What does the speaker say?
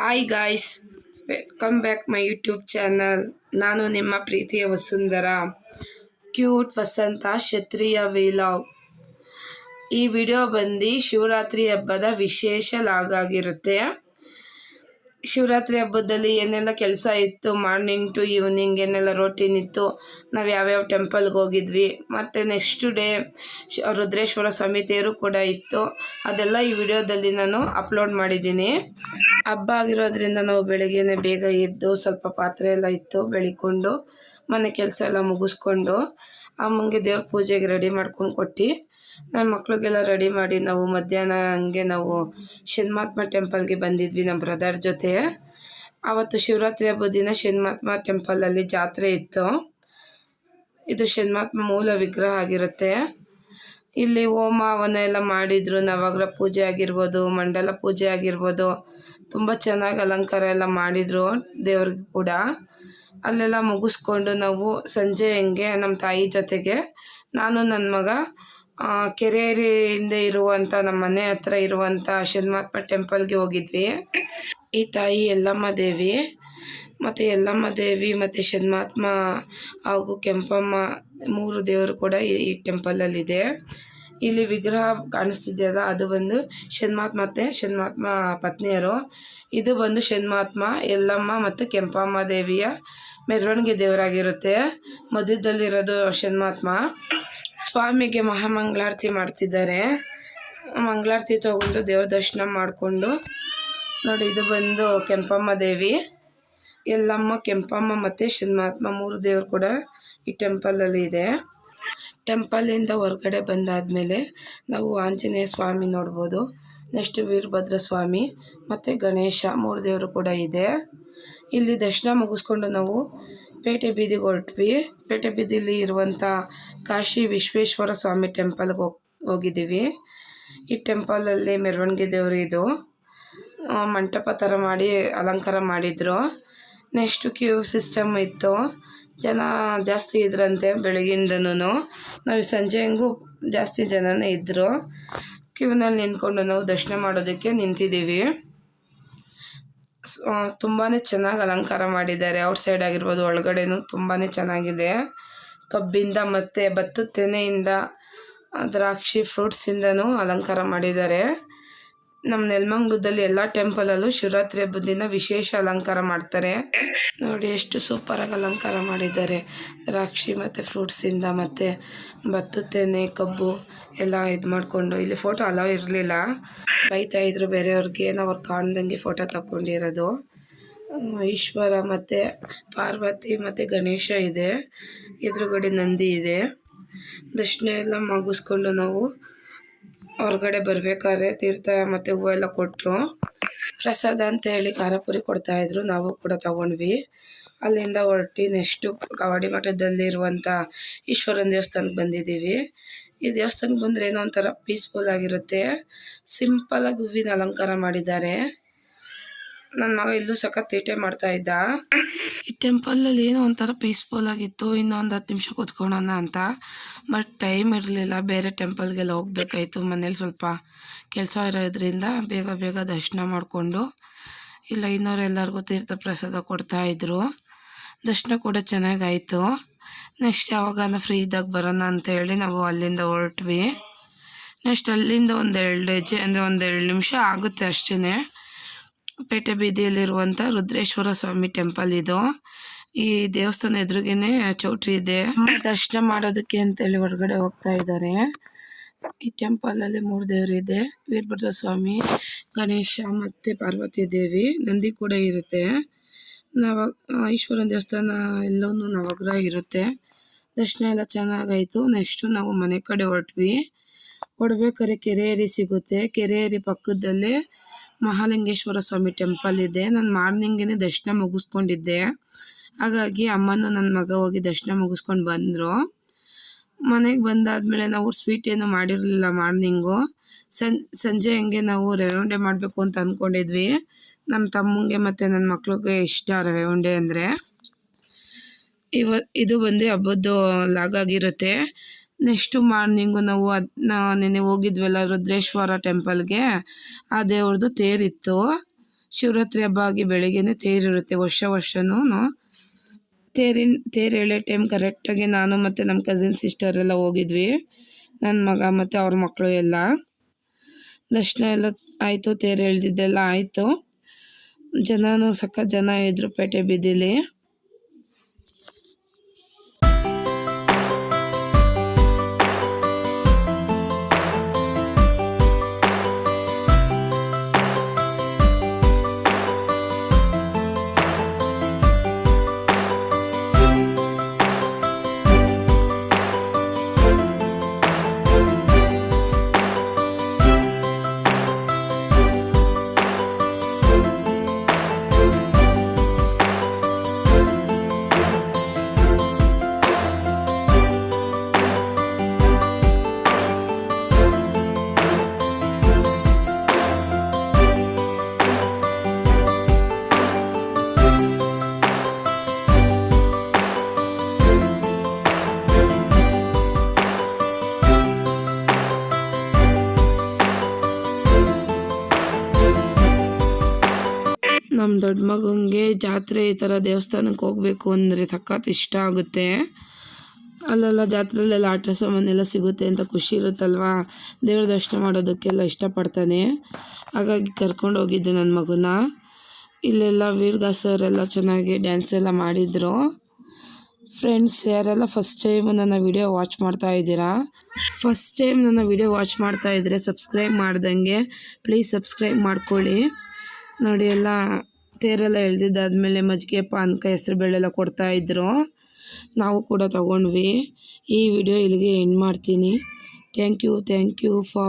Hi guys welcome back my YouTube channel ನಾನು ನಿಮ್ಮ ಪ್ರೀತಿಯ ವಸುಂಧರ ಕ್ಯೂಟ್ ವಸಂತ ಕ್ಷತ್ರಿಯ ವಿಲಾಗ್ ಈ ವಿಡಿಯೋ ಬಂದು ಶಿವರಾತ್ರಿ ಹಬ್ಬದ ವಿಶೇಷ ಲಾಗ್ ಆಗಿರುತ್ತೆ ಶಿವರಾತ್ರಿ ಹಬ್ಬದಲ್ಲಿ ಏನೆಲ್ಲ ಕೆಲಸ ಇತ್ತು? ಮಾರ್ನಿಂಗ್ ಟು ಈವ್ನಿಂಗ್ ಏನೆಲ್ಲ ರೊಟೀನ್ ಇತ್ತು? ನಾವು ಯಾವ್ಯಾವ ಟೆಂಪಲ್ಗೆ ಹೋಗಿದ್ವಿ? ಮತ್ತು ನೆಕ್ಸ್ಟ್ ಡೇ ರುದ್ರೇಶ್ವರ ಸ್ವಾಮಿ ತೇರು ಕೂಡ ಇತ್ತು. ಅದೆಲ್ಲ ಈ ವಿಡಿಯೋದಲ್ಲಿ ನಾನು ಅಪ್ಲೋಡ್ ಮಾಡಿದ್ದೀನಿ. ಹಬ್ಬ ಆಗಿರೋದ್ರಿಂದ ನಾವು ಬೆಳಗ್ಗೆನೆ ಬೇಗ ಎದ್ದು ಸ್ವಲ್ಪ ಪಾತ್ರೆ ಎಲ್ಲ ಇತ್ತು, ಬೆಳಿಕೊಂಡು ಮನೆ ಕೆಲಸ ಎಲ್ಲ ಮುಗಿಸ್ಕೊಂಡು ಅಮ್ಮಂಗೆ ದೇವ್ರ ಪೂಜೆಗೆ ರೆಡಿ ಮಾಡ್ಕೊಂಡು ಕೊಟ್ಟು. ನನ್ನ ಮಕ್ಳಿಗೆಲ್ಲ ರೆಡಿ ಮಾಡಿ ನಾವು ಮಧ್ಯಾಹ್ನ ಹಂಗೆ ನಾವು ಶನ್ಮಾತ್ಮ ಟೆಂಪಲ್ಗೆ ಬಂದಿದ್ವಿ ನಮ್ಮ ಬ್ರದರ್ ಜೊತೆ. ಆವತ್ತು ಶಿವರಾತ್ರಿ ಹಬ್ಬದ ದಿನ ಶನ್ಮಾತ್ಮ ಟೆಂಪಲಲ್ಲಿ ಜಾತ್ರೆ ಇತ್ತು. ಇದು ಶನ್ಮಾತ್ಮ ಮೂಲ ವಿಗ್ರಹ ಆಗಿರುತ್ತೆ. ಇಲ್ಲಿ ಹೋಮ, ಹವನ ಎಲ್ಲ ಮಾಡಿದ್ರು. ನವಗ್ರಹ ಪೂಜೆ ಆಗಿರ್ಬೋದು, ಮಂಡಲ ಪೂಜೆ ಆಗಿರ್ಬೋದು. ತುಂಬ ಚೆನ್ನಾಗಿ ಅಲಂಕಾರ ಎಲ್ಲ ಮಾಡಿದರು ದೇವ್ರಿಗೆ ಕೂಡ. ಅಲ್ಲೆಲ್ಲ ಮುಗಿಸ್ಕೊಂಡು ನಾವು ಸಂಜೆ ಹೆಂಗೆ ನಮ್ಮ ತಾಯಿ ಜೊತೆಗೆ, ನಾನು ನನ್ನ ಮಗ ಕೆರೆಯಿಂದ ಇರುವಂಥ ನಮ್ಮ ಮನೆ ಹತ್ರ ಇರುವಂಥ ಶಿವಮಾತ್ಮ ಟೆಂಪಲ್ಗೆ ಹೋಗಿದ್ವಿ. ಈ ತಾಯಿ ಯಲ್ಲಮ್ಮ ದೇವಿ, ಮತ್ತು ಯಲ್ಲಮ್ಮ ದೇವಿ ಮತ್ತು ಶನ್ಮಾತ್ಮ ಹಾಗೂ ಕೆಂಪಮ್ಮ ಮೂರು ದೇವರು ಕೂಡ ಈ ಟೆಂಪಲಲ್ಲಿದೆ. ಇಲ್ಲಿ ವಿಗ್ರಹ ಕಾಣಿಸ್ತಿದೆಯಲ್ಲ, ಅದು ಬಂದು ಶನ್ಮಾತ್ಮ ಮತ್ತು ಶನ್ಮಾತ್ಮ ಪತ್ನಿಯರು. ಇದು ಬಂದು ಶನ್ಮಾತ್ಮ, ಯಲ್ಲಮ್ಮ ಮತ್ತು ಕೆಂಪಮ್ಮ ದೇವಿಯ ಮೆರವಣಿಗೆ ದೇವರಾಗಿರುತ್ತೆ. ಮಧ್ಯದಲ್ಲಿರೋದು ಶನ್ಮಾತ್ಮ. ಸ್ವಾಮಿಗೆ ಮಹಾಮಂಗಳಾರತಿ ಮಾಡ್ತಿದ್ದಾರೆ. ಮಂಗಳಾರತಿ ತಗೊಂಡು ದೇವ್ರ ದರ್ಶನ ಮಾಡಿಕೊಂಡು ನೋಡಿ, ಇದು ಬಂದು ಕೆಂಪಮ್ಮ ದೇವಿ. ಎಲ್ಲಮ್ಮ, ಕೆಂಪಮ್ಮ ಮತ್ತು ಶನ್ಮಾತ್ಮ ಮೂರು ದೇವರು ಕೂಡ ಈ ಟೆಂಪಲಲ್ಲಿ ಇದೆ. ಟೆಂಪಲಿಂದ ಹೊರಗಡೆ ಬಂದಾದಮೇಲೆ ನಾವು ಆಂಜನೇಯ ಸ್ವಾಮಿ ನೋಡ್ಬೋದು, ನೆಕ್ಸ್ಟ್ ವೀರಭದ್ರ ಸ್ವಾಮಿ ಮತ್ತು ಗಣೇಶ ಮೂರು ದೇವರು ಕೂಡ ಇದೆ. ಇಲ್ಲಿ ದರ್ಶನ ಮುಗಿಸ್ಕೊಂಡು ನಾವು ಪೇಟೆ ಬೀದಿಗೆ ಹೊರಟ್ವಿ. ಪೇಟೆ ಬೀದಿಲಿ ಇರುವಂಥ ಕಾಶಿ ವಿಶ್ವೇಶ್ವರ ಸ್ವಾಮಿ ಟೆಂಪಲ್ಗೆ ಹೋಗಿ, ಹೋಗಿದ್ದೀವಿ. ಈ ಟೆಂಪಲಲ್ಲಿ ಮೆರವಣಿಗೆ ದೇವರು ಇದು. ಮಂಟಪ ಥರ ಮಾಡಿ ಅಲಂಕಾರ ಮಾಡಿದರು. ನೆಕ್ಸ್ಟು ಕ್ಯೂ ಸಿಸ್ಟಮ್ ಇತ್ತು. ಜನ ಜಾಸ್ತಿ ಇದ್ರಂತೆ ಬೆಳಗಿಂದನೂ ನಾವು ಸಂಜೆ ಹೆಂಗೂ ಜಾಸ್ತಿ ಜನನೇ ಇದ್ದರು ಕ್ಯೂನಲ್ಲಿ ನಿಂತ್ಕೊಂಡು ನಾವು ದರ್ಶನ ಮಾಡೋದಕ್ಕೆ ನಿಂತಿದ್ದೀವಿ. ತುಂಬಾ ಚೆನ್ನಾಗಿ ಅಲಂಕಾರ ಮಾಡಿದ್ದಾರೆ. ಔಟ್ ಸೈಡ್ ಆಗಿರ್ಬೋದು, ಒಳಗಡೆನೂ ತುಂಬಾ ಚೆನ್ನಾಗಿದೆ. ಕಬ್ಬಿಂದ ಮತ್ತು ಭತ್ತದ ತೆನೆಯಿಂದ ದ್ರಾಕ್ಷಿ ಫ್ರೂಟ್ಸಿಂದನೂ ಅಲಂಕಾರ ಮಾಡಿದ್ದಾರೆ. ನಮ್ಮ ನೆಲಮಂಗ್ಲದಲ್ಲಿ ಎಲ್ಲ ಟೆಂಪಲಲ್ಲೂ ಶಿವರಾತ್ರಿ ಹಬ್ಬದ ದಿನ ವಿಶೇಷ ಅಲಂಕಾರ ಮಾಡ್ತಾರೆ. ನೋಡಿ ಎಷ್ಟು ಸೂಪರಾಗಿ ಅಲಂಕಾರ ಮಾಡಿದ್ದಾರೆ. ದ್ರಾಕ್ಷಿ ಮತ್ತು ಫ್ರೂಟ್ಸಿಂದ ಮತ್ತು ಭತ್ತದ ತೆನೆ, ಕಬ್ಬು ಎಲ್ಲ ಇದು ಮಾಡಿಕೊಂಡು. ಇಲ್ಲಿ ಫೋಟೋ ಅಲೋ ಇರಲಿಲ್ಲ. ಬೈತಾ ಇದ್ರು ಬೇರೆಯವ್ರಿಗೆ. ನಾವು ಅವ್ರು ಕಾಣ್ದಂಗೆ ಫೋಟೋ ತಗೊಂಡಿರೋದು ಈಶ್ವರ ಮತ್ತು ಪಾರ್ವತಿ ಮತ್ತು ಗಣೇಶ ಇದೆ. ಎದುರುಗಡೆ ನಂದಿ ಇದೆ. ದರ್ಶನ ಎಲ್ಲ ಮುಗಿಸ್ಕೊಂಡು ನಾವು ಹೊರಗಡೆ ಬರ್ಬೇಕಾದ್ರೆ ತೀರ್ಥ ಮತ್ತು ಹೂವು ಎಲ್ಲ ಕೊಟ್ಟರು ಪ್ರಸಾದ ಅಂತ ಹೇಳಿ ಖಾರಪುರಿ ಕೊಡ್ತಾಯಿದ್ರು ನಾವು ಕೂಡ ತಗೊಂಡ್ವಿ. ಅಲ್ಲಿಂದ ಹೊರಟಿ ನೆಕ್ಸ್ಟು ಕವಾಡಿ ಮಠದಲ್ಲಿರುವಂಥ ಈಶ್ವರನ ದೇವಸ್ಥಾನಕ್ಕೆ ಬಂದಿದ್ದೀವಿ. ಈ ದೇವಸ್ಥಾನಕ್ಕೆ ಬಂದರೆ ಏನೋ ಒಂಥರ ಪೀಸ್ಫುಲ್ ಆಗಿರುತ್ತೆ. ಸಿಂಪಲಾಗಿ ಹೂವಿನ ಅಲಂಕಾರ ಮಾಡಿದ್ದಾರೆ. ನನ್ನ ಮಗ ಇಲ್ಲೂ ಸಖತ್ ತೀಟೆ ಮಾಡ್ತಾ ಇದ್ದ. ಈ ಟೆಂಪಲಲ್ಲಿ ಏನೋ ಒಂಥರ ಪೀಸ್ಫುಲ್ ಆಗಿತ್ತು, ಇನ್ನೊಂದು ಹತ್ತು ನಿಮಿಷ ಕೂತ್ಕೊಳ್ಳೋಣ ಅಂತ. ಬಟ್ ಟೈಮ್ ಇರಲಿಲ್ಲ, ಬೇರೆ ಟೆಂಪಲ್ಗೆಲ್ಲ ಹೋಗ್ಬೇಕಾಯ್ತು ಮನೇಲಿ ಸ್ವಲ್ಪ ಕೆಲಸ ಇರೋದ್ರಿಂದ ಬೇಗ ಬೇಗ ದರ್ಶನ ಮಾಡಿಕೊಂಡು, ಇಲ್ಲ ಇನ್ನೋರೆಲ್ಲರಿಗೂ ತೀರ್ಥ ಪ್ರಸಾದ ಕೊಡ್ತಾಯಿದ್ರು ದರ್ಶನ ಕೂಡ ಚೆನ್ನಾಗಾಯಿತು. ನೆಕ್ಸ್ಟ್ ಯಾವಾಗ ಫ್ರೀ ಇದ್ದಾಗ ಬರೋಣ ಅಂತ ಹೇಳಿ ನಾವು ಅಲ್ಲಿಂದ ಹೊರಟ್ವಿ. ನೆಕ್ಸ್ಟ್ ಅಲ್ಲಿಂದ ಒಂದೆರಡು ಹೆಜ್ಜೆ ಅಂದರೆ ಒಂದೆರಡು ನಿಮಿಷ ಆಗುತ್ತೆ ಅಷ್ಟೇ ಪೇಟೆ ಬೀದಿಯಲ್ಲಿರುವಂಥ ರುದ್ರೇಶ್ವರ ಸ್ವಾಮಿ ಟೆಂಪಲ್ ಇದು. ಈ ದೇವಸ್ಥಾನ ಎದುರುಗೇನೆ ಚೌಟ್ರಿ ಇದೆ. ದರ್ಶನ ಮಾಡೋದಕ್ಕೆ ಅಂತೇಳಿ ಹೊರಗಡೆ ಹೋಗ್ತಾ ಇದ್ದಾರೆ. ಈ ಟೆಂಪಲ್ ಅಲ್ಲಿ ಮೂರು ದೇವರು ಇದೆ. ವೀರಭದ್ರ ಸ್ವಾಮಿ, ಗಣೇಶ ಮತ್ತೆ ಪಾರ್ವತಿ ದೇವಿ. ನಂದಿ ಕೂಡ ಇರುತ್ತೆ. ನವ, ಈಶ್ವರನ ದೇವಸ್ಥಾನ ಎಲ್ಲವೂ ನವಗ್ರಹ ಇರುತ್ತೆ. ದರ್ಶನ ಎಲ್ಲ ಚೆನ್ನಾಗಾಯಿತು. ನೆಕ್ಸ್ಟು ನಾವು ಮನೆ ಕಡೆ ಹೊರಟ್ವಿ. ಹೊಡ್ಬೇಕಾದ್ರೆ ಏರಿ ಸಿಗುತ್ತೆ. ಕೆರೆಯೇರಿ ಪಕ್ಕದಲ್ಲೇ ಮಹಾಲಿಂಗೇಶ್ವರ ಸ್ವಾಮಿ ಟೆಂಪಲ್ ಇದೆ. ನಾನು ಮಾರ್ನಿಂಗೇ ದರ್ಶನ ಮುಗಿಸ್ಕೊಂಡಿದ್ದೆ. ಹಾಗಾಗಿ ಅಮ್ಮನೂ ನನ್ನ ಮಗ ಹೋಗಿ ದರ್ಶನ ಮುಗಿಸ್ಕೊಂಡು ಬಂದರು. ಮನೆಗೆ ಬಂದಾದಮೇಲೆ ನಾವು ಸ್ವೀಟ್ ಏನು ಮಾಡಿರಲಿಲ್ಲ ಮಾರ್ನಿಂಗು. ಸಂ, ಸಂಜೆ ಹಂಗೆ ನಾವು ರವೆ ಉಂಡೆ ಮಾಡಬೇಕು ಅಂತ ಅಂದ್ಕೊಂಡಿದ್ವಿ ನಮ್ಮ ತಮ್ಮಂಗೆ ಮತ್ತು ನನ್ನ ಮಕ್ಳಿಗೆ ಇಷ್ಟ ರವೆ ಉಂಡೆ ಅಂದರೆ. ಇವ, ಇದು ಬಂದು ಹಬ್ಬದ್ದು ಲಾಗ್ ಆಗಿರುತ್ತೆ ನೆಕ್ಸ್ಟು ಮಾರ್ನಿಂಗು ನಾವು ಅದನ್ನ ನೆನೆ ಹೋಗಿದ್ವಲ್ಲ ರುದ್ರೇಶ್ವರ ಟೆಂಪಲ್ಗೆ, ಆ ದೇವ್ರದ್ದು ತೇರಿತ್ತು. ಶಿವರಾತ್ರಿ ಹಬ್ಬ ಆಗಿ ಬೆಳಿಗ್ಗೆನೇ ತೇರಿರುತ್ತೆ ವರ್ಷ ವರ್ಷನೂ. ತೇರಿನ, ತೇರು ಎಳೆ ಟೈಮ್ ಕರೆಕ್ಟಾಗಿ ನಾನು ಮತ್ತು ನಮ್ಮ ಕಸಿನ್ ಸಿಸ್ಟರ್ ಎಲ್ಲ ಹೋಗಿದ್ವಿ. ನನ್ನ ಮಗ ಮತ್ತು ಅವ್ರ ಮಕ್ಕಳು ಎಲ್ಲ. ದರ್ಶನ ಎಲ್ಲ ಆಯಿತು, ತೇರು ಎಳ್ದಿದ್ದೆಲ್ಲ ಆಯಿತು. ಜನನೂ ಸಖತ್ ಜನ ಇದ್ರು ಪೇಟೆ ಬೀದಿಲಿ. ದೊಡ್ಡ ಮಗನಿಗೆ ಜಾತ್ರೆ ಈ ಥರ ದೇವಸ್ಥಾನಕ್ಕೆ ಹೋಗಬೇಕು ಅಂದರೆ ಸಖತ್ ಇಷ್ಟ ಆಗುತ್ತೆ. ಅಲ್ಲೆಲ್ಲ ಜಾತ್ರೆಲೆಲ್ಲ ಆಟ ಸಾಮಾನೆಲ್ಲ ಸಿಗುತ್ತೆ ಅಂತ ಖುಷಿ ಇರುತ್ತಲ್ವಾ? ದೇವ್ರ ದರ್ಶನ ಮಾಡೋದಕ್ಕೆಲ್ಲ ಇಷ್ಟಪಡ್ತಾನೆ. ಹಾಗಾಗಿ ಕರ್ಕೊಂಡು ಹೋಗಿದ್ದೆ ನನ್ನ ಮಗನ. ಇಲ್ಲೆಲ್ಲ ವೀರ್ಗಾಸ್ ಅವರೆಲ್ಲ ಚೆನ್ನಾಗಿ ಡ್ಯಾನ್ಸ್ ಎಲ್ಲ ಮಾಡಿದರು. ಫ್ರೆಂಡ್ಸ್ ಯಾರೆಲ್ಲ ಫಸ್ಟ್ ಟೈಮ್ ನನ್ನ ವಿಡಿಯೋ ವಾಚ್ ಮಾಡ್ತಾ ಇದ್ದೀರಾ? ಫಸ್ಟ್ ಟೈಮ್ ನನ್ನ ವಿಡಿಯೋ ವಾಚ್ ಮಾಡ್ತಾ ಇದ್ದರೆ ಸಬ್ಸ್ಕ್ರೈಬ್ ಮಾಡ್ದಂಗೆ ಪ್ಲೀಸ್ ಸಬ್ಸ್ಕ್ರೈಬ್ ಮಾಡ್ಕೊಳ್ಳಿ. ನೋಡಿ ಎಲ್ಲ ತೇರೆಲ್ಲ ಎಳ್ದಿದ್ದಾದ್ಮೇಲೆ ಮಜ್ಜಿಗೆ, ಪಾನಕ, ಹೆಸ್ರು ಬೇಳೆಲ್ಲ ಕೊಡ್ತಾಯಿದ್ರು ನಾವು ಕೂಡ ತಗೊಂಡ್ವಿ. ಈ ವಿಡಿಯೋ ಇಲ್ಲಿಗೆ ಎಂಡ್ ಮಾಡ್ತೀನಿ. Thank you thank you for